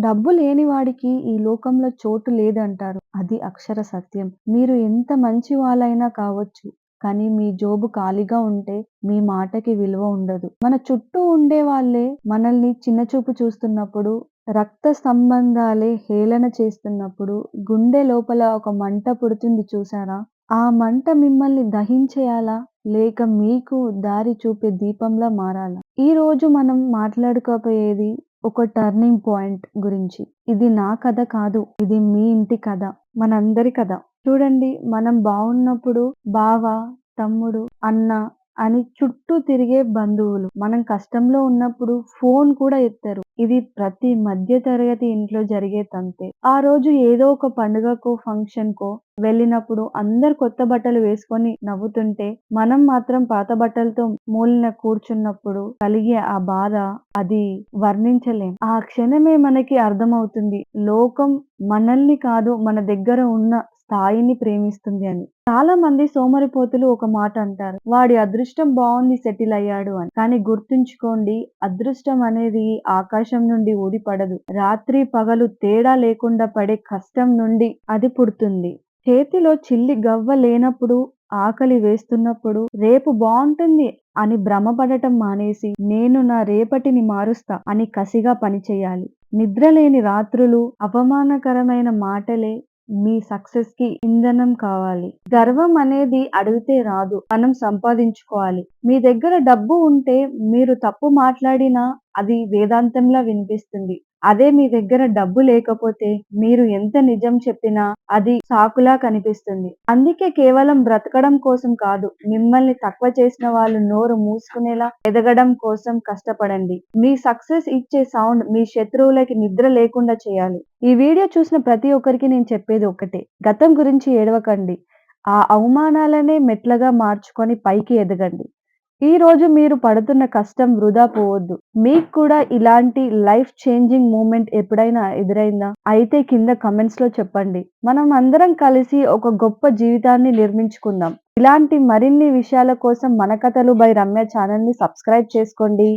డబ్బు లేని వాడికి ఈ లోకంలో చోటు లేదంటారు. అది అక్షర సత్యం. మీరు ఎంత మంచి వాళ్ళైనా కావచ్చు. కానీ మీ జోబు ఖాళీగా ఉంటే మీ మాటకి విలువ ఉండదు. మన చుట్టూ ఉండే వాళ్ళే మనల్ని చిన్నచూపు చూస్తున్నప్పుడు, రక్త సంబంధాలే హేళన చేస్తున్నప్పుడు గుండె లోపల ఒక మంట పుడుతుంది చూసారా? ఆ మంట మిమ్మల్ని దహించేయాలా? లేక మీకు దారి చూపే దీపంలా మారాలా? ఈరోజు మనం మాట్లాడుకోపోయేది ఒక టర్నింగ్ పాయింట్ గురించి. ఇది నా కథ కాదు. ఇది మీ ఇంటి కథ. మనందరి కథ. చూడండి మనం బాగున్నప్పుడు బావ, తమ్ముడు, అన్న అని చుట్టూ తిరిగే బంధువులు. మనం కష్టంలో ఉన్నప్పుడు ఫోన్ కూడా ఎత్తరు. ఇది ప్రతి మధ్య తరగతి ఇంట్లో జరిగే తంతే. ఆ రోజు ఏదో ఒక పండుగకో, ఫంక్షన్‌కో వెళ్ళినప్పుడు అందరు కొత్త బట్టలు వేసుకొని నవ్వుతుంటే, మనం మాత్రం పాత బట్టలతో మూలిన కూర్చున్నప్పుడు కలిగే ఆ బాధ అది వర్ణించలేం. ఆ క్షణమే మనకి అర్థమవుతుంది లోకం మనల్ని కాదు మన దగ్గర ఉన్న స్థాయిని ప్రేమిస్తుంది అని. చాలా మంది సోమరిపోతులు ఒక మాట అంటారు. వాడి అదృష్టం బాగుంది సెటిల్ అయ్యాడు అని. కానీ గుర్తుంచుకోండి అదృష్టం అనేది ఆకాశం నుండి ఊడిపడదు. రాత్రి పగలు తేడా లేకుండా పడే కష్టం నుండి అది పుడుతుంది. చేతిలో చిల్లి గవ్వ లేనప్పుడు, ఆకలి వేస్తున్నప్పుడు, రేపు బాగుంటుంది అని భ్రమపడటం మానేసి, నేను నా రేపటిని మారుస్తా అని కసిగా పనిచేయాలి. నిద్రలేని రాత్రులు, అవమానకరమైన మాటలే మీ సక్సెస్కి ఇంధనం కావాలి. గర్వం అనేది అడిగితే రాదు. మనం సంపాదించుకోవాలి. మీ దగ్గర డబ్బు ఉంటే మీరు తప్పు మాట్లాడినా అది వేదాంతంలా వినిపిస్తుంది. అదే మీ దగ్గర డబ్బు లేకపోతే మీరు ఎంత నిజం చెప్పినా అది సాకులా కనిపిస్తుంది. అందుకే కేవలం బ్రతకడం కోసం కాదు, మిమ్మల్ని తక్కువ చేసిన వాళ్ళు నోరు మూసుకునేలా ఎదగడం కోసం కష్టపడండి. మీ సక్సెస్ ఇచ్చే సౌండ్ మీ శత్రువులకి నిద్ర లేకుండా చేయాలి. ఈ వీడియో చూసిన ప్రతి ఒక్కరికి నేను చెప్పేది ఒక్కటే. గతం గురించి ఏడవకండి. ఆ అవమానాలనే మెట్లుగా మార్చుకొని పైకి ఎదగండి. ఈరోజు మీరు పడుతున్న కష్టం వృధా పోవద్దు. మీకు కూడా ఇలాంటి లైఫ్ చేంజింగ్ మూమెంట్ ఎప్పుడైనా ఎదురైందా? అయితే కింద కమెంట్స్లో చెప్పండి. మనం అందరం కలిసి ఒక గొప్ప జీవితాన్ని నిర్మించుకుందాం. ఇలాంటి మరిన్ని విషయాల కోసం మన కథలు బై రమ్య ఛానల్ని సబ్స్క్రైబ్ చేసుకోండి.